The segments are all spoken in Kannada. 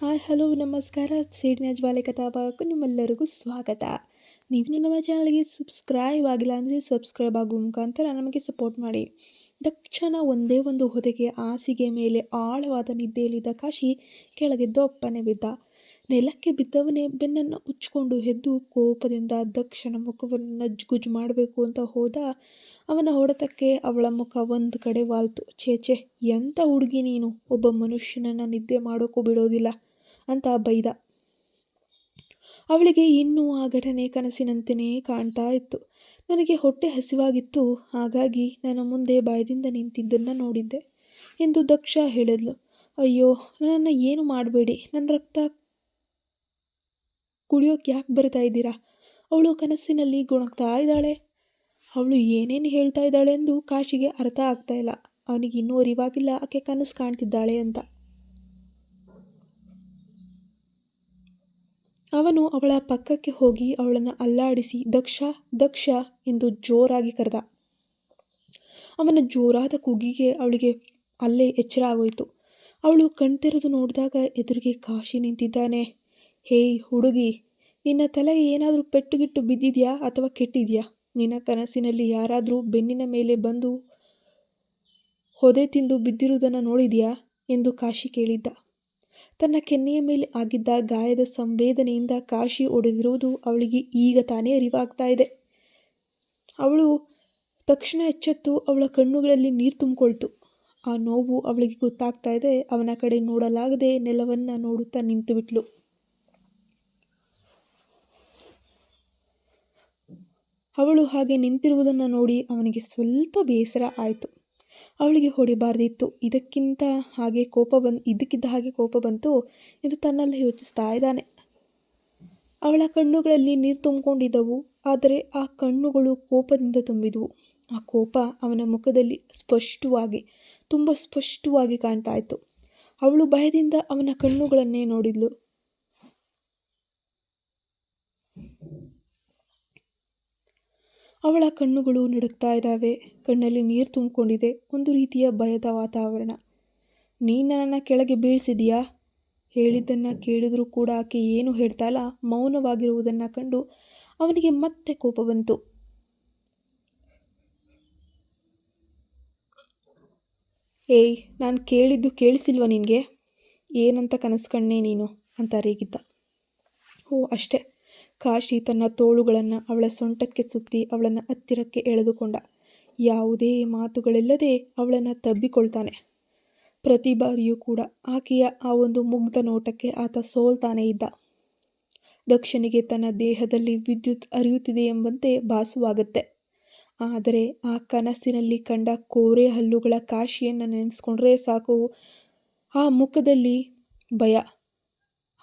ಹಾಯ್, ಹಲೋ, ನಮಸ್ಕಾರ. ಸೀಡಿನ ಜ್ವಾಲೆ ಕಥಾಭಾಗಕ್ಕೂ ನಿಮ್ಮೆಲ್ಲರಿಗೂ ಸ್ವಾಗತ. ನೀವು ನಮ್ಮ ಚಾನಲ್ಗೆ ಸಬ್ಸ್ಕ್ರೈಬ್ ಆಗಿಲ್ಲ ಅಂದರೆ ಸಬ್ಸ್ಕ್ರೈಬ್ ಆಗುವ ಮುಖಾಂತರ ನಮಗೆ ಸಪೋರ್ಟ್ ಮಾಡಿ. ತಕ್ಷಣ ಒಂದೇ ಒಂದು ಹೊದೆಗೆ ಹಾಸಿಗೆ ಮೇಲೆ ಆಳವಾದ ನಿದ್ದೆಯಲ್ಲಿದ್ದ ಕಾಶಿ ಕೆಳಗೆ ದೊಪ್ಪನೆ ಬಿದ್ದ. ನೆಲಕ್ಕೆ ಬಿದ್ದವನೇ ಬೆನ್ನನ್ನು ಉಚ್ಚಿಕೊಂಡು ಎದ್ದು ಕೋಪದಿಂದ ದಕ್ಷನ ಮುಖವನ್ನು ನಜ್ಜುಗುಜ್ಜು ಮಾಡಬೇಕು ಅಂತ ಹೋದ ಅವನ ಹೊಡೆತಕ್ಕೆ ಅವಳ ಮುಖ ಒಂದು ಕಡೆ ವಾಲ್ತು. ಛೇ ಎಂಥ ಹುಡುಗಿ ನೀನು? ಒಬ್ಬ ಮನುಷ್ಯನನ್ನು ನಿದ್ದೆ ಮಾಡೋಕ್ಕೂ ಬಿಡೋದಿಲ್ಲ ಅಂತ ಬೈದ. ಅವಳಿಗೆ ಇನ್ನೂ ಆ ಘಟನೆ ಕನಸಿನಂತೆಯೇ ಕಾಣ್ತಾ ಇತ್ತು. ನನಗೆ ಹೊಟ್ಟೆ ಹಸಿವಾಗಿತ್ತು, ಹಾಗಾಗಿ ನನ್ನ ಮುಂದೆ ಭಯದಿಂದ ನಿಂತಿದ್ದನ್ನು ನೋಡಿದ್ದೆ ಎಂದು ದಕ್ಷ ಹೇಳಿದ್ಲು. ಅಯ್ಯೋ ನನ್ನನ್ನು ಏನು ಮಾಡಬೇಡಿ? ನನ್ನ ರಕ್ತ ಕುಡಿಯೋಕೆ ಯಾಕೆ ಬರ್ತಾ ಇದ್ದೀರಾ? ಅವಳು ಕನಸಿನಲ್ಲಿ ಗುಣಗ್ತಾ ಇದ್ದಾಳೆ. ಅವಳು ಏನೇನು ಹೇಳ್ತಾ ಇದ್ದಾಳೆ ಎಂದು ಕಾಶಿಗೆ ಅರ್ಥ ಆಗ್ತಾ ಇಲ್ಲ. ಅವನಿಗೆ ಇನ್ನೂ ಅರಿವಾಗಿಲ್ಲ, ಆಕೆ ಕನಸು ಕಾಣ್ತಿದ್ದಾಳೆ ಅಂತ. ಅವನು ಅವಳ ಪಕ್ಕಕ್ಕೆ ಹೋಗಿ ಅವಳನ್ನು ಅಲ್ಲಾಡಿಸಿ, ದಕ್ಷ ದಕ್ಷ ಎಂದು ಜೋರಾಗಿ ಕರೆದ. ಅವನ ಜೋರಾದ ಕೂಗಿಗೆ ಅವಳಿಗೆ ಅಲ್ಲೇ ಎಚ್ಚರ ಆಗೋಯ್ತು. ಅವಳು ಕಣ್ತೆರೆದು ನೋಡಿದಾಗ ಎದುರಿಗೆ ಕಾಶಿ ನಿಂತಿದ್ದಾನೆ. ಹೇಯ್ ಹುಡುಗಿ, ನಿನ್ನ ತಲೆಗೆ ಏನಾದರೂ ಪೆಟ್ಟುಗಿಟ್ಟು ಬಿದ್ದಿದೆಯಾ ಅಥವಾ ಕೆಟ್ಟಿದೆಯಾ? ನಿನ್ನ ಕನಸಿನಲ್ಲಿ ಯಾರಾದರೂ ಬೆನ್ನಿನ ಮೇಲೆ ಬಂದು ಹೊದೆ ತಿಂದು ಬಿದ್ದಿರುವುದನ್ನು ನೋಡಿದೆಯಾ? ಎಂದು ಕಾಶಿ ಕೇಳಿದ್ದ. ತನ್ನ ಕೆನ್ನೆಯ ಮೇಲೆ ಆಗಿದ್ದ ಗಾಯದ ಸಂವೇದನೆಯಿಂದ ಕಾಶಿ ಒಡೆದಿರುವುದು ಅವಳಿಗೆ ಈಗ ತಾನೇ ಅರಿವಾಗ್ತಾ ಇದೆ. ಅವಳು ತಕ್ಷಣ ಎಚ್ಚೆತ್ತು ಅವಳ ಕಣ್ಣುಗಳಲ್ಲಿ ನೀರು ತುಂಬಿಕೊಳ್ತು. ಆ ನೋವು ಅವಳಿಗೆ ಗೊತ್ತಾಗ್ತಾ ಇದೆ, ಅವನ ಕಡೆ ನೋಡಲಾಗದೆ ನೆಲವನ್ನು ನೋಡುತ್ತಾ ನಿಂತು ಬಿಟ್ಲು ಅವಳು ಹಾಗೆ ನಿಂತಿರುವುದನ್ನು ನೋಡಿ ಅವನಿಗೆ ಸ್ವಲ್ಪ ಬೇಸರ ಆಯಿತು. ಅವಳಿಗೆ ಹೊಡಿಬಾರ್ದಿತ್ತು. ಇದಕ್ಕಿಂತ ಹಾಗೆ ಕೋಪ ಬಂದು ಇದಕ್ಕಿದ್ದ ಹಾಗೆ ಕೋಪ ಬಂತು ಎಂದು ತನ್ನಲ್ಲಿ ಯೋಚಿಸ್ತಾ ಇದ್ದಾನೆ. ಅವಳ ಕಣ್ಣುಗಳಲ್ಲಿ ನೀರು ತುಂಬಿಕೊಂಡಿದ್ದವು. ಆದರೆ ಆ ಕಣ್ಣುಗಳು ಕೋಪದಿಂದ ತುಂಬಿದವು. ಆ ಕೋಪ ಅವನ ಮುಖದಲ್ಲಿ ಸ್ಪಷ್ಟವಾಗಿ, ತುಂಬ ಸ್ಪಷ್ಟವಾಗಿ ಕಾಣ್ತಾ ಇತ್ತು. ಅವಳು ಭಯದಿಂದ ಅವನ ಕಣ್ಣುಗಳನ್ನೇ ನೋಡಿದ್ಲು. ಅವಳ ಕಣ್ಣುಗಳು ನಡುಕ್ತಾ ಇದ್ದಾವೆ. ಕಣ್ಣಲ್ಲಿ ನೀರು ತುಂಬಿಕೊಂಡಿದೆ. ಒಂದು ರೀತಿಯ ಭಯದ ವಾತಾವರಣ. ನೀನು ನನ್ನನ್ನು ಕೆಳಗೆ ಬೀಳಿಸಿದೀಯಾ? ಹೇಳಿದ್ದನ್ನು ಕೇಳಿದರೂ ಕೂಡ ಆಕೆ ಏನು ಹೇಳ್ತಾಲ ಮೌನವಾಗಿರುವುದನ್ನು ಕಂಡು ಅವನಿಗೆ ಮತ್ತೆ ಕೋಪ ಬಂತು. ಏಯ್, ನಾನು ಕೇಳಿದ್ದು ಕೇಳಿಸಿಲ್ವ ನಿನಗೆ? ಏನಂತ ಕನಸು ಕಣ್ಣೆ ನೀನು? ಅಂತ ರೇಗಿದ್ದ ಓ, ಅಷ್ಟೇ. ಕಾಶಿ ತನ್ನ ತೋಳುಗಳನ್ನು ಅವಳ ಸೊಂಟಕ್ಕೆ ಸುತ್ತಿ ಅವಳನ್ನು ಹತ್ತಿರಕ್ಕೆ ಎಳೆದುಕೊಂಡ. ಯಾವುದೇ ಮಾತುಗಳಿಲ್ಲದೆ ಅವಳನ್ನು ತಬ್ಬಿಕೊಳ್ತಾನೆ. ಪ್ರತಿ ಬಾರಿಯೂ ಕೂಡ ಆಕೆಯ ಆ ಒಂದು ಮುಗ್ಧ ನೋಟಕ್ಕೆ ಆತ ಸೋಲ್ತಾನೆ ಇದ್ದ. ದಕ್ಷನಿಗೆ ತನ್ನ ದೇಹದಲ್ಲಿ ವಿದ್ಯುತ್ ಅರಿಯುತ್ತಿದೆ ಎಂಬಂತೆ ಭಾಸವಾಗುತ್ತೆ. ಆದರೆ ಆ ಕನಸಿನಲ್ಲಿ ಕಂಡ ಕೋರೆ ಹಲ್ಲುಗಳ ಕಾಶಿಯನ್ನು ನೆನೆಸ್ಕೊಂಡ್ರೆ ಸಾಕು. ಆ ಮುಖದಲ್ಲಿ ಭಯ.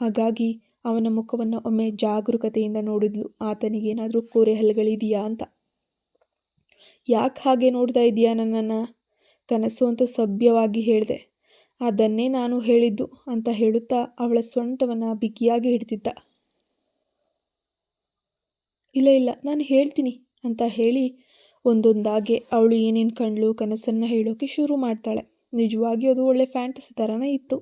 ಹಾಗಾಗಿ ಅವನ ಮುಖವನ್ನು ಒಮ್ಮೆ ಜಾಗರೂಕತೆಯಿಂದ ನೋಡಿದ್ಲು. ಆತನಿಗೇನಾದರೂ ಏನಾದರೂ ಕೋರೆ ಹಲ್ಲುಗಳಿದೆಯಾ ಅಂತ. ಯಾಕೆ ಹಾಗೆ ನೋಡ್ತಾ ಇದೆಯಾ ನನ್ನನ್ನು? ಕನಸು ಅಂತ ಸಭ್ಯವಾಗಿ ಹೇಳಿದೆ. ಅದನ್ನೇ ನಾನು ಹೇಳಿದ್ದು ಅಂತ ಹೇಳುತ್ತಾ ಅವಳ ಸೊಂಟವನ್ನು ಬಿಗಿಯಾಗಿ ಹಿಡ್ತಿದ್ದ ಇಲ್ಲ ಇಲ್ಲ, ನಾನು ಹೇಳ್ತೀನಿ ಅಂತ ಹೇಳಿ ಒಂದೊಂದಾಗೆ ಅವಳು ಏನೇನು ಕಂಡ್ಲು ಕನಸನ್ನು ಹೇಳೋಕೆ ಶುರು ಮಾಡ್ತಾಳೆ. ನಿಜವಾಗಿ ಅದು ಒಳ್ಳೆ ಫ್ಯಾಂಟಸಿ ಥರನೇ ಇತ್ತು.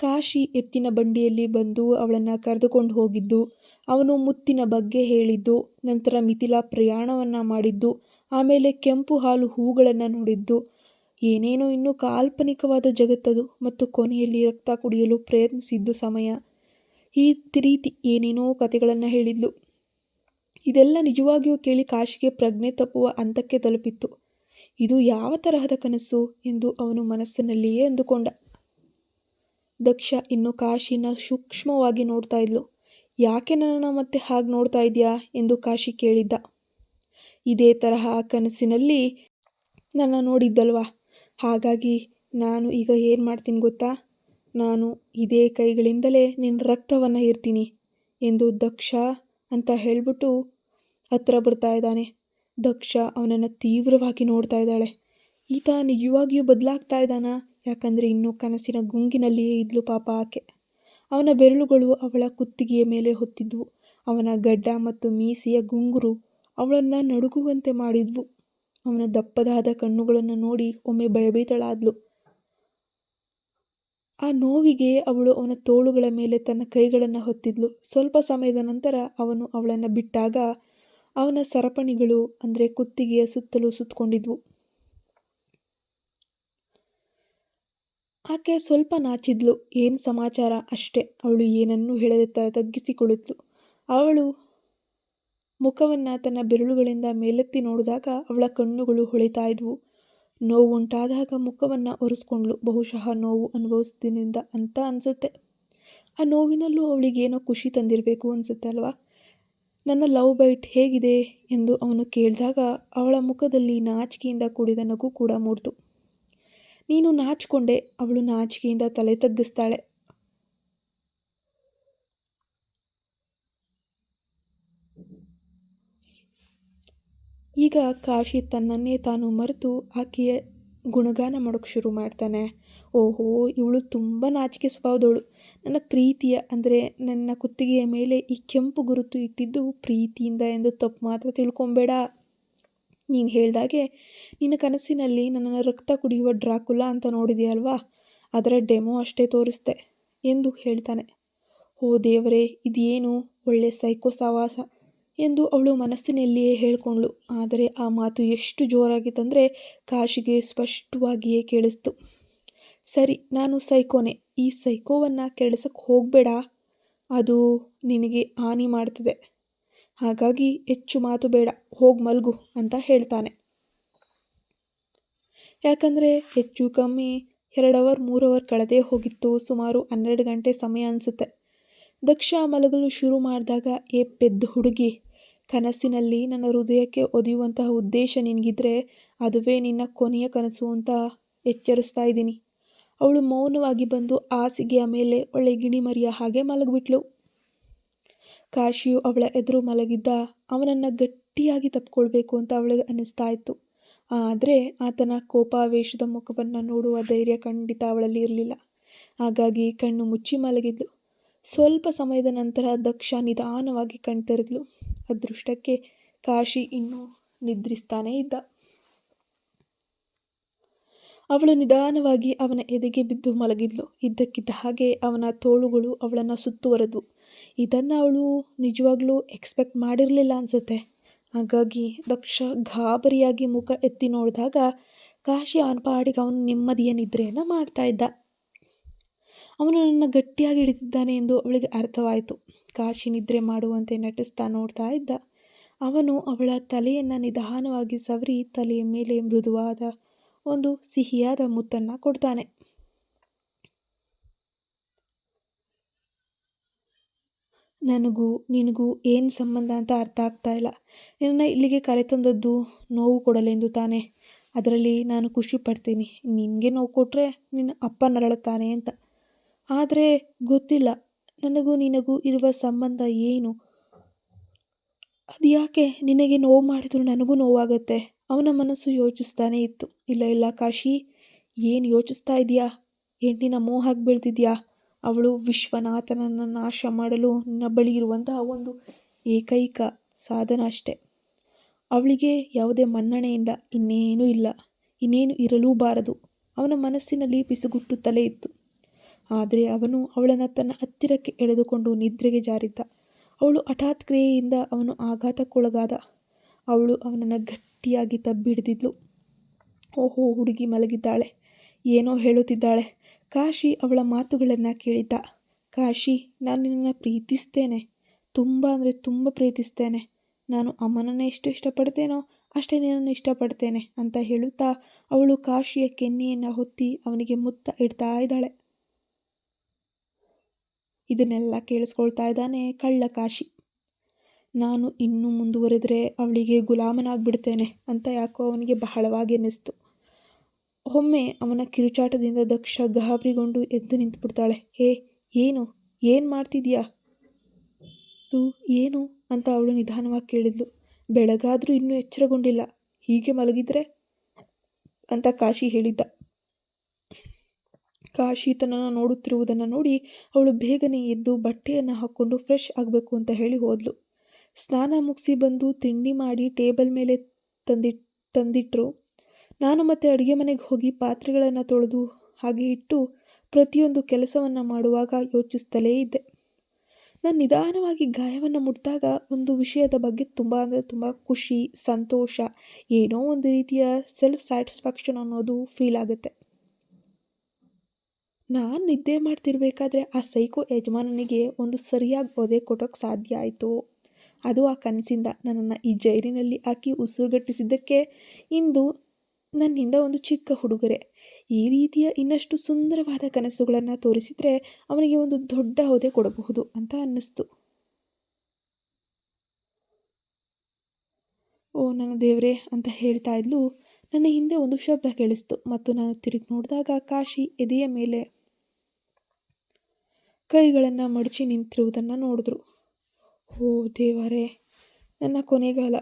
ಕಾಶಿ ಎತ್ತಿನ ಬಂಡಿಯಲ್ಲಿ ಬಂದು ಅವಳನ್ನು ಕರೆದುಕೊಂಡು ಹೋಗಿದ್ದು, ಅವನು ಮುತ್ತಿನ ಬಗ್ಗೆ ಹೇಳಿದ್ದು, ನಂತರ ಮಿಥಿಲಾ ಪ್ರಯಾಣವನ್ನು ಮಾಡಿದ್ದು, ಆಮೇಲೆ ಕೆಂಪು ಹಾಲು ಹೂಗಳನ್ನು ನೋಡಿದ್ದು. ಏನೇನೋ ಇನ್ನೂ ಕಾಲ್ಪನಿಕವಾದ ಜಗತ್ತದು ಮತ್ತು ಕೊನೆಯಲ್ಲಿ ರಕ್ತ ಕುಡಿಯಲು ಪ್ರಯತ್ನಿಸಿದ್ದು ಸಮಯ. ಈ ರೀತಿ ಏನೇನೋ ಕಥೆಗಳನ್ನು ಹೇಳಿದ್ಲು. ಇದೆಲ್ಲ ನಿಜವಾಗಿಯೂ ಕೇಳಿ ಕಾಶಿಗೆ ಪ್ರಜ್ಞೆ ತಪ್ಪುವ ಹಂತಕ್ಕೆ ತಲುಪಿತ್ತು. ಇದು ಯಾವ ತರಹದ ಕನಸು ಎಂದು ಅವನು ಮನಸ್ಸಿನಲ್ಲಿಯೇ ಅಂದುಕೊಂಡ. ದಕ್ಷ ಇನ್ನು ಕಾಶಿನ ಸೂಕ್ಷ್ಮವಾಗಿ ನೋಡ್ತಾ ಇದ್ಲು. ಯಾಕೆ ನನ್ನನ್ನು ಮತ್ತೆ ಹಾಗೆ ನೋಡ್ತಾ ಇದೆಯಾ? ಎಂದು ಕಾಶಿ ಕೇಳಿದ್ದ. ಇದೇ ತರಹ ಕನಸಿನಲ್ಲಿ ನನ್ನ ನೋಡಿದ್ದಲ್ವಾ? ಹಾಗಾಗಿ ನಾನು ಈಗ ಏನು ಮಾಡ್ತೀನಿ ಗೊತ್ತಾ? ನಾನು ಇದೇ ಕೈಗಳಿಂದಲೇ ನಿನ್ನ ರಕ್ತವನ್ನು ಇರ್ತೀನಿ ಎಂದು ದಕ್ಷ ಅಂತ ಹೇಳಿಬಿಟ್ಟು ಹತ್ರ ಬರ್ತಾ ಇದ್ದಾನೆ. ದಕ್ಷ ಅವನನ್ನು ತೀವ್ರವಾಗಿ ನೋಡ್ತಾ ಇದ್ದಾಳೆ. ಈತ ನಿಜವಾಗಿಯೂ ಬದಲಾಗ್ತಾ ಇದ್ದಾನಾ? ಯಾಕಂದರೆ ಇನ್ನೂ ಕನಸಿನ ಗುಂಗಿನಲ್ಲಿಯೇ ಇದ್ಲು ಪಾಪ ಆಕೆ. ಅವನ ಬೆರಳುಗಳು ಅವಳ ಕುತ್ತಿಗೆಯ ಮೇಲೆ ಹೊತ್ತಿದ್ವು. ಅವನ ಗಡ್ಡ ಮತ್ತು ಮೀಸೆಯ ಗುಂಗುರು ಅವಳನ್ನು ನಡುಗುವಂತೆ ಮಾಡಿದ್ವು. ಅವನ ದಪ್ಪದಾದ ಕಣ್ಣುಗಳನ್ನು ನೋಡಿ ಒಮ್ಮೆ ಭಯಭೀತಳಾದ್ಲು. ಆ ನೋವಿಗೆ ಅವಳು ಅವನ ತೋಳುಗಳ ಮೇಲೆ ತನ್ನ ಕೈಗಳನ್ನು ಹೊತ್ತಿದ್ಲು. ಸ್ವಲ್ಪ ಸಮಯದ ನಂತರ ಅವನು ಅವಳನ್ನು ಬಿಟ್ಟಾಗ ಅವನ ಸರಪಣಿಗಳು, ಅಂದರೆ ಕುತ್ತಿಗೆಯ ಸುತ್ತಲೂ ಸುತ್ತಕೊಂಡಿದ್ವು ಆಕೆ ಸ್ವಲ್ಪ ನಾಚಿದ್ಲು. ಏನು ಸಮಾಚಾರ ಅಷ್ಟೇ. ಅವಳು ಏನನ್ನೂ ಹೇಳದೆ ತಗ್ಗಿಸಿಕೊಳ್ಳುತ್ತಲು ಅವಳು ಮುಖವನ್ನು ತನ್ನ ಬೆರಳುಗಳಿಂದ ಮೇಲೆತ್ತಿ ನೋಡಿದಾಗ ಅವಳ ಕಣ್ಣುಗಳು ಹೊಳಿತಾ ಇದ್ವು. ನೋವುಂಟಾದಾಗ ಮುಖವನ್ನು ಒರೆಸ್ಕೊಂಡ್ಳು. ಬಹುಶಃ ನೋವು ಅನುಭವಿಸ್ದಿನಿಂದ ಅಂತ ಅನಿಸುತ್ತೆ. ಆ ನೋವಿನಲ್ಲೂ ಅವಳಿಗೇನೋ ಖುಷಿ ತಂದಿರಬೇಕು ಅನಿಸುತ್ತೆ ಅಲ್ವಾ? ನನ್ನ ಲವ್ ಬೈಟ್ ಹೇಗಿದೆ? ಎಂದು ಅವನು ಕೇಳಿದಾಗ ಅವಳ ಮುಖದಲ್ಲಿ ನಾಚಿಕೆಯಿಂದ ಕೂಡಿದ ನಗು ಕೂಡ ಮೂಡ್ತು. ನೀನು ನಾಚಿಕೊಂಡೆ, ಅವಳು ನಾಚಿಕೆಯಿಂದ ತಲೆ ತಗ್ಗಿಸ್ತಾಳೆ. ಈಗ ಕಾಶಿ ತನ್ನನ್ನೇ ತಾನು ಮರೆತು ಆಕೆಯ ಗುಣಗಾನ ಮಾಡೋಕ್ಕೆ ಶುರು ಮಾಡ್ತಾನೆ. ಓಹೋ, ಇವಳು ತುಂಬ ನಾಚಿಕೆ ಸ್ವಭಾವದವಳು. ನನ್ನ ಪ್ರೀತಿಯ, ಅಂದರೆ ನನ್ನ ಕುತ್ತಿಗೆಯ ಮೇಲೆ ಈ ಕೆಂಪು ಗುರುತು ಇಟ್ಟಿದ್ದು ಪ್ರೀತಿಯಿಂದ ಎಂದು ತಪ್ಪು ಮಾತ್ರ ತಿಳ್ಕೊಬೇಡ. ನೀನು ಹೇಳ್ದಾಗೆ ನಿನ್ನ ಕನಸಿನಲ್ಲಿ ನನ್ನನ್ನು ರಕ್ತ ಕುಡಿಯುವ ಡ್ರಾಕುಲಾ ಅಂತ ನೋಡಿದೆಯಲ್ವಾ? ಅದರ ಡೆಮೋ ಅಷ್ಟೇ ತೋರಿಸ್ದೆ ಎಂದು ಹೇಳ್ತಾನೆ. ಓ ದೇವರೇ, ಇದೇನು ಒಳ್ಳೆ ಸೈಕೋ ಸವಾಸ ಎಂದು ಅವಳು ಮನಸ್ಸಿನಲ್ಲಿಯೇ ಹೇಳಿಕೊಂಡ್ಳು. ಆದರೆ ಆ ಮಾತು ಎಷ್ಟು ಜೋರಾಗಿತ್ತಂದರೆ ಕಾಶಿಗೆ ಸ್ಪಷ್ಟವಾಗಿಯೇ ಕೇಳಿಸ್ತು. ಸರಿ, ನಾನು ಸೈಕೋನೆ. ಈ ಸೈಕೋವನ್ನು ಕೆರಳಿಸಕ್ಕೆ ಹೋಗಬೇಡ. ಅದು ನಿನಗೆ ಹಾನಿ ಮಾಡ್ತದೆ. ಹಾಗಾಗಿ ಹೆಚ್ಚು ಮಾತು ಬೇಡ, ಹೋಗಿ ಮಲಗು ಅಂತ ಹೇಳ್ತಾನೆ. ಯಾಕಂದರೆ ಹೆಚ್ಚು ಕಮ್ಮಿ ಎರಡು ಅವರ್ ಮೂರು ಅವರ್ ಕಳೆದೇ ಹೋಗಿತ್ತು, ಸುಮಾರು ಹನ್ನೆರಡು ಗಂಟೆ ಸಮಯ ಅನಿಸುತ್ತೆ. ದಕ್ಷ ಮಲಗಲು ಶುರು ಮಾಡಿದಾಗ, ಏ ಪೆದ್ದು ಹುಡುಗಿ, ಕನಸಿನಲ್ಲಿ ನನ್ನ ಹೃದಯಕ್ಕೆ ಒದೆಯುವಂತಹ ಉದ್ದೇಶ ನಿನಗಿದ್ರೆ ಅದುವೇ ನಿನ್ನ ಕೊನೆಯ ಕನಸು ಅಂತ ಎಚ್ಚರಿಸ್ತಾ ಇದ್ದೀನಿ. ಅವಳು ಮೌನವಾಗಿ ಬಂದು ಹಾಸಿಗೆಯ ಮೇಲೆ ಒಳ್ಳೆ ಗಿಣಿ ಮರಿಯ ಹಾಗೆ ಮಲಗಿಬಿಟ್ಲು. ಕಾಶಿಯು ಅವಳ ಎದುರು ಮಲಗಿದ್ದ ಅವನನ್ನು ಗಟ್ಟಿಯಾಗಿ ತಪ್ಕೊಳ್ಬೇಕು ಅಂತ ಅವಳಿಗೆ ಅನ್ನಿಸ್ತಾ ಇತ್ತು ಆದರೆ ಆತನ ಕೋಪಾವೇಶದ ಮುಖವನ್ನು ನೋಡುವ ಧೈರ್ಯ ಖಂಡಿತ ಅವಳಲ್ಲಿ ಇರಲಿಲ್ಲ. ಹಾಗಾಗಿ ಕಣ್ಣು ಮುಚ್ಚಿ ಮಲಗಿದ್ಲು. ಸ್ವಲ್ಪ ಸಮಯದ ನಂತರ ದಕ್ಷ ನಿಧಾನವಾಗಿ ಕಣ್ತೆರೆದ್ಲು. ಅದೃಷ್ಟಕ್ಕೆ ಕಾಶಿ ಇನ್ನೂ ನಿದ್ರಿಸ್ತಾನೇ ಇದ್ದ. ಅವಳು ನಿಧಾನವಾಗಿ ಅವನ ಎದೆಗೆ ಬಿದ್ದು ಮಲಗಿದ್ಲು. ಇದ್ದಕ್ಕಿದ್ದ ಹಾಗೆ ಅವನ ತೋಳುಗಳು ಅವಳನ್ನು ಸುತ್ತುವರೆದ್ವು ಇದನ್ನು ಅವಳು ನಿಜವಾಗ್ಲೂ ಎಕ್ಸ್ಪೆಕ್ಟ್ ಮಾಡಿರಲಿಲ್ಲ ಅನಿಸುತ್ತೆ. ಹಾಗಾಗಿ ದಕ್ಷ ಗಾಬರಿಯಾಗಿ ಮುಖ ಎತ್ತಿ ನೋಡಿದಾಗ ಕಾಶಿ ಅವನ ಪಾಡಿಗೆ ಅವನು ನೆಮ್ಮದಿಯ ನಿದ್ರೆಯನ್ನು ಮಾಡ್ತಾ ಇದ್ದ. ಅವನು ನನ್ನ ಗಟ್ಟಿಯಾಗಿ ಹಿಡಿದಿದ್ದಾನೆ ಎಂದು ಅವಳಿಗೆ ಅರ್ಥವಾಯಿತು. ಕಾಶಿ ನಿದ್ರೆ ಮಾಡುವಂತೆ ನಟಿಸ್ತಾ ನೋಡ್ತಾ ಇದ್ದ. ಅವನು ಅವಳ ತಲೆಯನ್ನು ನಿಧಾನವಾಗಿ ಸವರಿ ತಲೆಯ ಮೇಲೆ ಮೃದುವಾದ ಒಂದು ಸಿಹಿಯಾದ ಮುತ್ತನ್ನು ಕೊಡ್ತಾನೆ. ನನಗೂ, ನಿನಗೂ ಏನು ಸಂಬಂಧ ಅಂತ ಅರ್ಥ ಆಗ್ತಾ ಇಲ್ಲ. ನಿನ್ನ ಇಲ್ಲಿಗೆ ಕರೆತಂದದ್ದು ನೋವು ಕೊಡಲೆಂದು ತಾನೇ. ಅದರಲ್ಲಿ ನಾನು ಖುಷಿ ಪಡ್ತೀನಿ. ನಿನಗೆ ನೋವು ಕೊಟ್ಟರೆ ನಿನ್ನ ಅಪ್ಪ ನರಳುತ್ತಾನೆ ಅಂತ. ಆದರೆ ಗೊತ್ತಿಲ್ಲ. ನನಗೂ ನಿನಗೂ ಇರುವ ಸಂಬಂಧ ಏನು? ಅದು ಯಾಕೆ ನಿನಗೆ ನೋವು ಮಾಡಿದ್ರು ನನಗೂ ನೋವಾಗುತ್ತೆ? ಅವನ ಮನಸ್ಸು ಯೋಚಿಸ್ತಾನೇ ಇತ್ತು. ಇಲ್ಲ ಇಲ್ಲ, ಕಾಶಿ, ಏನು ಯೋಚಿಸ್ತಾ ಇದೆಯಾ? ಹೆಣ್ಣಿನ ಮೋಹಕ್ಕೆ ಬೀಳ್ತಿದ್ಯಾ? ಅವಳು ವಿಶ್ವನಾಥನನ್ನು ನಾಶ ಮಾಡಲು ನಿನ್ನ ಬಳಿ ಇರುವಂತಹ ಒಂದು ಏಕೈಕ ಸಾಧನ ಅಷ್ಟೆ. ಅವಳಿಗೆ ಯಾವುದೇ ಮನ್ನಣೆ ಇಲ್ಲ, ಇನ್ನೇನೂ ಇಲ್ಲ, ಇನ್ನೇನು ಇರಲೂಬಾರದು. ಅವನ ಮನಸ್ಸಿನಲ್ಲಿ ಪಿಸುಗುಟ್ಟುತ್ತಲೇ ಇತ್ತು. ಆದರೆ ಅವನು ಅವಳನ್ನು ತನ್ನ ಹತ್ತಿರಕ್ಕೆ ಎಳೆದುಕೊಂಡು ನಿದ್ರೆಗೆ ಜಾರಿದ್ದ. ಅವಳು ಹಠಾತ್ ಕ್ರಿಯೆಯಿಂದ ಅವನು ಆಘಾತಕ್ಕೊಳಗಾದ. ಅವಳು ಅವನನ್ನು ಗಟ್ಟಿಯಾಗಿ ತಬ್ಬಿಡಿದಿದ್ಲು. ಓಹೋ, ಹುಡುಗಿ ಮಲಗಿದ್ದಾಳೆ. ಏನೋ ಹೇಳುತ್ತಿದ್ದಾಳೆ. ಕಾಶಿ ಅವಳ ಮಾತುಗಳನ್ನು ಕೇಳಿದ್ದ. ಕಾಶಿ, ನಾನು ನಿನ್ನನ್ನು ಪ್ರೀತಿಸ್ತೇನೆ. ತುಂಬ ಅಂದರೆ ತುಂಬ ಪ್ರೀತಿಸ್ತೇನೆ. ನಾನು ಅಮ್ಮನನ್ನು ಎಷ್ಟು ಇಷ್ಟಪಡ್ತೇನೋ ಅಷ್ಟೇ ನಿನ್ನನ್ನು ಇಷ್ಟಪಡ್ತೇನೆ ಅಂತ ಹೇಳುತ್ತಾ ಅವಳು ಕಾಶಿಯ ಕೆನ್ನೆಯನ್ನು ಹೊತ್ತಿ ಅವನಿಗೆ ಮುತ್ತ ಇಡ್ತಾ ಇದ್ದಾಳೆ. ಇದನ್ನೆಲ್ಲ ಕೇಳಿಸ್ಕೊಳ್ತಾ ಇದ್ದಾನೆ ಕಳ್ಳ ಕಾಶಿ. ನಾನು ಇನ್ನೂ ಮುಂದುವರೆದರೆ ಅವಳಿಗೆ ಗುಲಾಮನಾಗ್ಬಿಡ್ತೇನೆ ಅಂತ ಯಾಕೋ ಅವನಿಗೆ ಬಹಳವಾಗಿ ಅನ್ನಿಸ್ತು. ಒಮ್ಮೆ ಅವನ ಕಿರುಚಾಟದಿಂದ ದಕ್ಷ ಗಾಬರಿಗೊಂಡು ಎದ್ದು ನಿಂತುಬಿಡ್ತಾಳೆ. ಹೇ, ಏನು? ಏನು ಮಾಡ್ತಿದ್ಯಾ? ತು, ಏನು? ಅಂತ ಅವಳು ನಿಧಾನವಾಗಿ ಕೇಳಿದ್ಲು. ಬೆಳಗಾದರೂ ಇನ್ನೂ ಎಚ್ಚರಗೊಂಡಿಲ್ಲ. ಹೀಗೆ ಮಲಗಿದ್ರೆ? ಅಂತ ಕಾಶಿ ಹೇಳಿದ್ದ. ಕಾಶಿ ತನ್ನನ್ನು ನೋಡುತ್ತಿರುವುದನ್ನು ನೋಡಿ ಅವಳು ಬೇಗನೆ ಎದ್ದು ಬಟ್ಟೆಯನ್ನು ಹಾಕ್ಕೊಂಡು ಫ್ರೆಶ್ ಆಗಬೇಕು ಅಂತ ಹೇಳಿ ಹೋದ್ಲು. ಸ್ನಾನ ಮುಗಿಸಿ ಬಂದು ತಿಂಡಿ ಮಾಡಿ ಟೇಬಲ್ ಮೇಲೆ ತಂದಿಟ್ ತಂದಿಟ್ಟರು ನಾನು ಮತ್ತೆ ಅಡುಗೆ ಮನೆಗೆ ಹೋಗಿ ಪಾತ್ರೆಗಳನ್ನು ತೊಳೆದು ಹಾಗೆ ಇಟ್ಟು ಪ್ರತಿಯೊಂದು ಕೆಲಸವನ್ನು ಮಾಡುವಾಗ ಯೋಚಿಸ್ತಲೇ ಇದ್ದೆ. ನಾನು ನಿಧಾನವಾಗಿ ಗಾಯವನ್ನು ಮುಟ್ಟಿದಾಗ ಒಂದು ವಿಷಯದ ಬಗ್ಗೆ ತುಂಬ ಅಂದರೆ ತುಂಬ ಖುಷಿ, ಸಂತೋಷ, ಏನೋ ಒಂದು ರೀತಿಯ ಸೆಲ್ಫ್ ಸ್ಯಾಟಿಸ್ಫ್ಯಾಕ್ಷನ್ ಅನ್ನೋದು ಫೀಲ್ ಆಗುತ್ತೆ. ನಾನು ನಿದ್ದೆ ಮಾಡ್ತಿರ್ಬೇಕಾದ್ರೆ ಆ ಸೈಕೋ ಯಜಮಾನನಿಗೆ ಒಂದು ಸರಿಯಾಗಿ ಒದೆ ಕೊಟ್ಟೋಕ್ಕೆ ಸಾಧ್ಯ ಆಯಿತು. ಅದು ಆ ಕನಸಿಂದ ನನ್ನನ್ನು ಈ ಜೈಲಿನಲ್ಲಿ ಹಾಕಿ ಉಸಿರುಗಟ್ಟಿಸಿದ್ದಕ್ಕೆ ಇಂದು ನನ್ನಿಂದ ಒಂದು ಚಿಕ್ಕ ಹುಡುಗರೆ. ಈ ರೀತಿಯ ಇನ್ನಷ್ಟು ಸುಂದರವಾದ ಕನಸುಗಳನ್ನು ತೋರಿಸಿದರೆ ಅವನಿಗೆ ಒಂದು ದೊಡ್ಡ ಹುದ್ದೆ ಕೊಡಬಹುದು ಅಂತ ಅನ್ನಿಸ್ತು. ಓ, ನನ್ನ ದೇವರೇ ಅಂತ ಹೇಳ್ತಾ ಇದ್ಲು. ನನ್ನ ಹಿಂದೆ ಒಂದು ಶಬ್ದ ಕೇಳಿಸ್ತು ಮತ್ತು ನಾನು ತಿರುಗಿ ನೋಡಿದಾಗ ಕಾಶಿ ಎದೆಯ ಮೇಲೆ ಕೈಗಳನ್ನು ಮಡಚಿ ನಿಂತಿರುವುದನ್ನು ನೋಡಿದ್ರು. ಓ, ದೇವರೇ, ನನ್ನ ಕೊನೆಗಾಲ.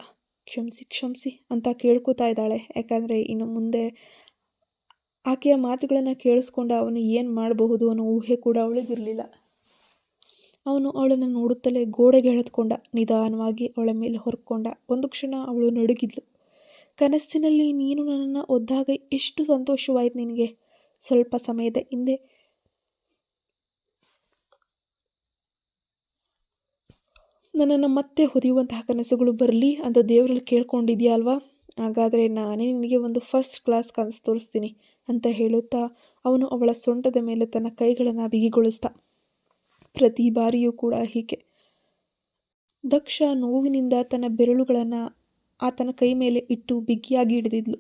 ಕ್ಷಮಿಸಿ ಕ್ಷಮಿಸಿ ಅಂತ ಕೇಳ್ಕೊತಾ ಇದ್ದಾಳೆ. ಯಾಕಂದರೆ ಇನ್ನು ಮುಂದೆ ಆಕೆಯ ಮಾತುಗಳನ್ನು ಕೇಳಿಸ್ಕೊಂಡು ಅವನು ಏನು ಮಾಡಬಹುದು ಅನ್ನೋ ಊಹೆ ಕೂಡ ಅವಳಿಗಿರಲಿಲ್ಲ. ಅವನು ಅವಳನ್ನು ನೋಡುತ್ತಲೇ ಗೋಡೆಗೆ ಎಳೆದುಕೊಂಡ. ನಿಧಾನವಾಗಿ ಅವಳ ಮೇಲೆ ಹೊರ್ಕೊಂಡ. ಒಂದು ಕ್ಷಣ ಅವಳು ನಡುಗಿದ್ಲು. ಕನಸಿನಲ್ಲಿ ನೀನು ನನ್ನನ್ನು ಒದ್ದಾಗ ಎಷ್ಟು ಸಂತೋಷವಾಯಿತು ನಿನಗೆ. ಸ್ವಲ್ಪ ಸಮಯದ ಹಿಂದೆ ನನ್ನನ್ನು ಮತ್ತೆ ಹೊದಿಯುವಂತಹ ಕನಸುಗಳು ಬರಲಿ ಅಂತ ದೇವರಲ್ಲಿ ಕೇಳ್ಕೊಂಡಿದ್ಯಾ ಅಲ್ವಾ? ಹಾಗಾದರೆ ನಾನೇ ನಿನಗೆ ಒಂದು ಫಸ್ಟ್ ಕ್ಲಾಸ್ ಕನಸು ತೋರಿಸ್ತೀನಿ ಅಂತ ಹೇಳುತ್ತಾ ಅವನು ಅವಳ ಸೊಂಟದ ಮೇಲೆ ತನ್ನ ಕೈಗಳನ್ನು ಬಿಗಿಗೊಳಿಸ್ದ ಪ್ರತಿ ಬಾರಿಯೂ ಕೂಡ ಹೀಗೆ. ದಕ್ಷ ನೋವಿನಿಂದ ತನ್ನ ಬೆರಳುಗಳನ್ನು ಆತನ ಕೈ ಮೇಲೆ ಇಟ್ಟು ಬಿಗಿಯಾಗಿ ಹಿಡಿದಿದ್ಲು.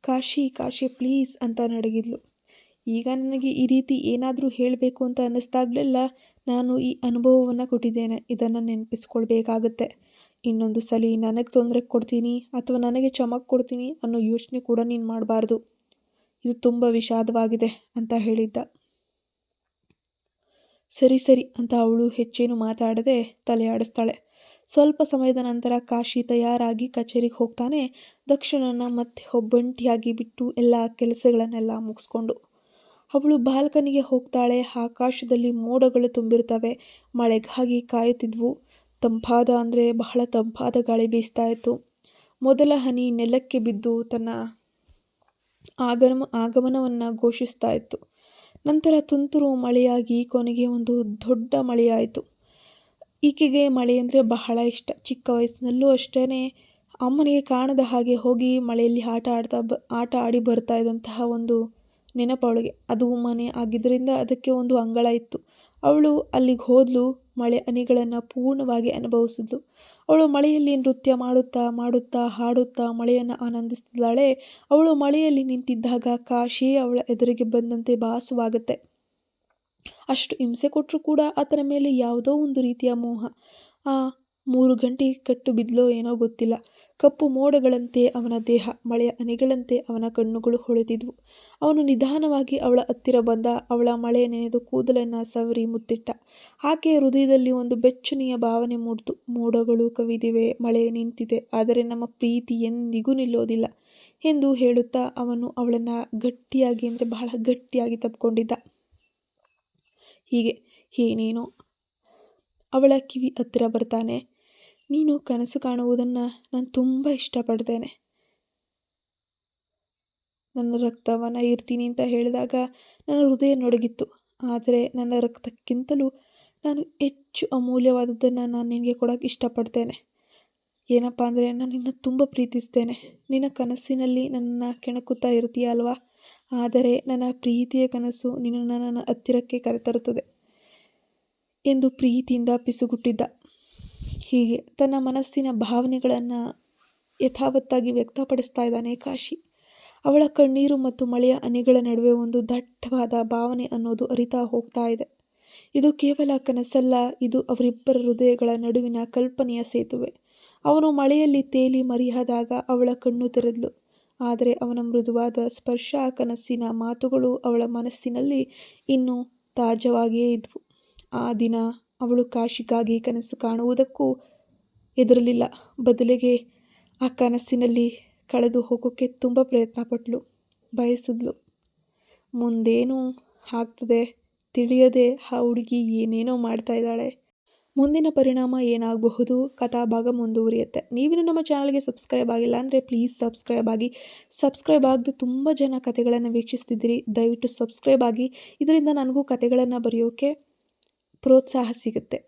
ಕಾಶಿ ಕಾಶಿ ಪ್ಲೀಸ್ ಅಂತ ನಡಗಿದ್ಲು. ಈಗ ನನಗೆ ಈ ರೀತಿ ಏನಾದರೂ ಹೇಳಬೇಕು ಅಂತ ಅನ್ನಿಸ್ದಾಗಲೆಲ್ಲ ನಾನು ಈ ಅನುಭವವನ್ನು ಕೊಟ್ಟಿದ್ದೇನೆ. ಇದನ್ನು ನೆನಪಿಸ್ಕೊಳ್ಬೇಕಾಗತ್ತೆ. ಇನ್ನೊಂದು ಸಲ ನನಗೆ ತೊಂದರೆ ಕೊಡ್ತೀನಿ ಅಥವಾ ನನಗೆ ಚಮಕ್ ಕೊಡ್ತೀನಿ ಅನ್ನೋ ಯೋಚನೆ ಕೂಡ ನೀನು ಮಾಡಬಾರ್ದು. ಇದು ತುಂಬ ವಿಷಾದವಾಗಿದೆ ಅಂತ ಹೇಳಿದ್ದ. ಸರಿ ಸರಿ ಅಂತ ಅವಳು ಹೆಚ್ಚೇನು ಮಾತಾಡದೆ ತಲೆ ಆಡಿಸ್ತಾಳೆ. ಸ್ವಲ್ಪ ಸಮಯದ ನಂತರ ಕಾಶಿ ತಯಾರಾಗಿ ಕಚೇರಿಗೆ ಹೋಗ್ತಾನೆ. ದಕ್ಷಿಣನ ಮತ್ತೆ ಒಬ್ಬಂಟಿಯಾಗಿ ಬಿಟ್ಟು ಎಲ್ಲ ಕೆಲಸಗಳನ್ನೆಲ್ಲ ಮುಗಿಸ್ಕೊಂಡು ಅವಳು ಬಾಲ್ಕನಿಗೆ ಹೋಗ್ತಾಳೆ. ಆಕಾಶದಲ್ಲಿ ಮೋಡಗಳು ತುಂಬಿರ್ತವೆ ಮಳೆಗಾಗಿ ಕಾಯುತ್ತಿದ್ವು. ತಂಪಾದ ಅಂದರೆ ಬಹಳ ತಂಪಾದ ಗಾಳಿ ಬೀಸ್ತಾ ಇತ್ತು. ಮೊದಲ ಹನಿ ನೆಲಕ್ಕೆ ಬಿದ್ದು ತನ್ನ ಆಗಮ, ಆಗಮನವನ್ನು ಘೋಷಿಸ್ತಾ ಇತ್ತು. ನಂತರ ತುಂತುರು ಮಳೆಯಾಗಿ ಕೊನೆಗೆ ಒಂದು ದೊಡ್ಡ ಮಳೆಯಾಯಿತು. ಈಕೆಗೆ ಮಳೆ ಅಂದರೆ ಬಹಳ ಇಷ್ಟ. ಚಿಕ್ಕ ವಯಸ್ಸಿನಲ್ಲೂ ಅಷ್ಟೇ ಅಮ್ಮನಿಗೆ ಕಾಣದ ಹಾಗೆ ಹೋಗಿ ಮಳೆಯಲ್ಲಿ ಆಟ ಆಡ್ತಾ ಬ, ಆಟ ಆಡಿ ಬರ್ತಾ ಇದ್ದಂತಹ ಒಂದು ನೆನಪು ಅವಳಿಗೆ. ಅದು ಮನೆ ಆಗಿದ್ದರಿಂದ ಅದಕ್ಕೆ ಒಂದು ಅಂಗಳ ಇತ್ತು. ಅವಳು ಅಲ್ಲಿಗೆ ಹೋದಳು ಮಳೆ ಹನಿಗಳನ್ನು ಪೂರ್ಣವಾಗಿ ಅನುಭವಿಸಿದ್ಲು. ಅವಳು ಮಳೆಯಲ್ಲಿ ನೃತ್ಯ ಮಾಡುತ್ತಾ ಮಾಡುತ್ತಾ ಹಾಡುತ್ತಾ ಮಳೆಯನ್ನು ಆನಂದಿಸ್ತಿದ್ದಾಳೆ ಅವಳು ಮಳೆಯಲ್ಲಿ ನಿಂತಿದ್ದಾಗ ಕಾಶಿ ಅವಳ ಎದುರಿಗೆ ಬಂದಂತೆ ಭಾಸವಾಗುತ್ತೆ. ಅಷ್ಟು ಹಿಂಸೆ ಕೊಟ್ಟರು ಕೂಡ ಆತನ ಮೇಲೆ ಯಾವುದೋ ಒಂದು ರೀತಿಯ ಮೋಹ. ಆ ಮೂರು ಗಂಟೆ ಕಟ್ಟು ಬಿದ್ದಲೋ ಏನೋ ಗೊತ್ತಿಲ್ಲ. ಕಪ್ಪು ಮೋಡಗಳಂತೆ ಅವನ ದೇಹ, ಮಳೆಯ ಅನೆಗಳಂತೆ ಅವನ ಕಣ್ಣುಗಳು ಹೊಳೆದಿದ್ವು. ಅವನು ನಿಧಾನವಾಗಿ ಅವಳ ಹತ್ತಿರ ಬಂದ, ಅವಳ ಮಳೆ ನೆನೆದು ಕೂದಲನ್ನು ಸವರಿ ಮುತ್ತಿಟ್ಟ. ಆಕೆಯ ಹೃದಯದಲ್ಲಿ ಒಂದು ಬೆಚ್ಚನೆಯ ಭಾವನೆ ಮೂಡ್ತು. ಮೋಡಗಳು ಕವಿದಿವೆ, ಮಳೆ ನಿಂತಿದೆ, ಆದರೆ ನಮ್ಮ ಪ್ರೀತಿ ಎಂದಿಗೂ ನಿಲ್ಲೋದಿಲ್ಲ ಎಂದು ಹೇಳುತ್ತಾ ಅವನು ಅವಳನ್ನು ಗಟ್ಟಿಯಾಗಿ ಅಂದರೆ ಬಹಳ ಗಟ್ಟಿಯಾಗಿ ತಪ್ಪಿಕೊಂಡಿದ್ದ ಹೀಗೆ ಏನೇನೋ ಅವಳ ಕಿವಿ ಹತ್ತಿರ ಬರ್ತಾನೆ. ನೀನು ಕನಸು ಕಾಣುವುದನ್ನು ನಾನು ತುಂಬ ಇಷ್ಟಪಡ್ತೇನೆ. ನನ್ನ ರಕ್ತವನ್ನು ಇರ್ತೀನಿ ಅಂತ ಹೇಳಿದಾಗ ನನ್ನ ಹೃದಯ ನಡುಗಿತ್ತು. ಆದರೆ ನನ್ನ ರಕ್ತಕ್ಕಿಂತಲೂ ನಾನು ಹೆಚ್ಚು ಅಮೂಲ್ಯವಾದದ್ದನ್ನು ನಾನು ನಿನಗೆ ಕೊಡೋಕ್ಕೆ ಇಷ್ಟಪಡ್ತೇನೆ. ಏನಪ್ಪ ಅಂದರೆ ನಾನು ನಿನ್ನ ತುಂಬ ಪ್ರೀತಿಸ್ತೇನೆ. ನಿನ್ನ ಕನಸಿನಲ್ಲಿ ನನ್ನ ಕೆಣಕುತ್ತಾ ಇರ್ತೀಯ ಅಲ್ವಾ? ಆದರೆ ನನ್ನ ಪ್ರೀತಿಯ ಕನಸು ನಿನ್ನನ್ನು ನನ್ನ ಹತ್ತಿರಕ್ಕೆ ಕರೆತರುತ್ತದೆ. ಎಂದು ಪ್ರೀತಿಯಿಂದ ಪಿಸುಗುಟ್ಟಿದ್ದ ಹೀಗೆ ತನ್ನ ಮನಸ್ಸಿನ ಭಾವನೆಗಳನ್ನು ಯಥಾವತ್ತಾಗಿ ವ್ಯಕ್ತಪಡಿಸ್ತಾ ಇದ್ದಾನೆ ಕಾಶಿ. ಅವಳ ಕಣ್ಣೀರು ಮತ್ತು ಮಳೆಯ ಅನಿಗಳ ನಡುವೆ ಒಂದು ದಟ್ಟವಾದ ಭಾವನೆ ಅನ್ನೋದು ಅರಿತಾ ಹೋಗ್ತಾ ಇದೆ. ಇದು ಕೇವಲ ಕನಸಲ್ಲ, ಇದು ಅವರಿಬ್ಬರ ಹೃದಯಗಳ ನಡುವಿನ ಕಲ್ಪನೆಯ ಸೇತುವೆ. ಅವನು ಮಳೆಯಲ್ಲಿ ತೇಲಿ ಮರಿಯಾದಾಗ ಅವಳ ಕಣ್ಣು ತೆರೆದ್ಲು. ಆದರೆ ಅವನ ಮೃದುವಾದ ಸ್ಪರ್ಶ, ಕನಸಿನ ಮಾತುಗಳು ಅವಳ ಮನಸ್ಸಿನಲ್ಲಿ ಇನ್ನೂ ತಾಜವಾಗಿಯೇ ಇದ್ವು. ಆ ದಿನ ಅವಳು ಕಾಶಿಗಾಗಿ ಕನಸು ಕಾಣುವುದಕ್ಕೂ ಹೆದರಲಿಲ್ಲ. ಬದಲಿಗೆ ಆ ಕನಸಿನಲ್ಲಿ ಕಳೆದು ಹೋಗೋಕ್ಕೆ ತುಂಬ ಪ್ರಯತ್ನಪಟ್ಟಳು ಬಯಸಿದ್ಲು. ಮುಂದೇನು ಆಗ್ತದೆ ತಿಳಿಯದೆ ಆ ಹುಡುಗಿ ಏನೇನೋ ಮಾಡ್ತಾ ಇದ್ದಾಳೆ. ಮುಂದಿನ ಪರಿಣಾಮ ಏನಾಗಬಹುದು? ಕಥಾಭಾಗ ಮುಂದುವರಿಯುತ್ತೆ. ನೀವಿನ್ನೂ ನಮ್ಮ ಚಾನಲ್ಗೆ ಸಬ್ಸ್ಕ್ರೈಬ್ ಆಗಿಲ್ಲ ಅಂದರೆ ಪ್ಲೀಸ್ ಸಬ್ಸ್ಕ್ರೈಬ್ ಆಗಿ. ಸಬ್ಸ್ಕ್ರೈಬ್ ಆಗದೆ ತುಂಬ ಜನ ಕಥೆಗಳನ್ನು ವೀಕ್ಷಿಸ್ತಿದ್ದೀರಿ. ದಯವಿಟ್ಟು ಸಬ್ಸ್ಕ್ರೈಬ್ ಆಗಿ. ಇದರಿಂದ ನನಗೂ ಕಥೆಗಳನ್ನು ಬರೆಯೋಕ್ಕೆ ಪ್ರೋತ್ಸಾಹ ಸಿಗುತ್ತೆ.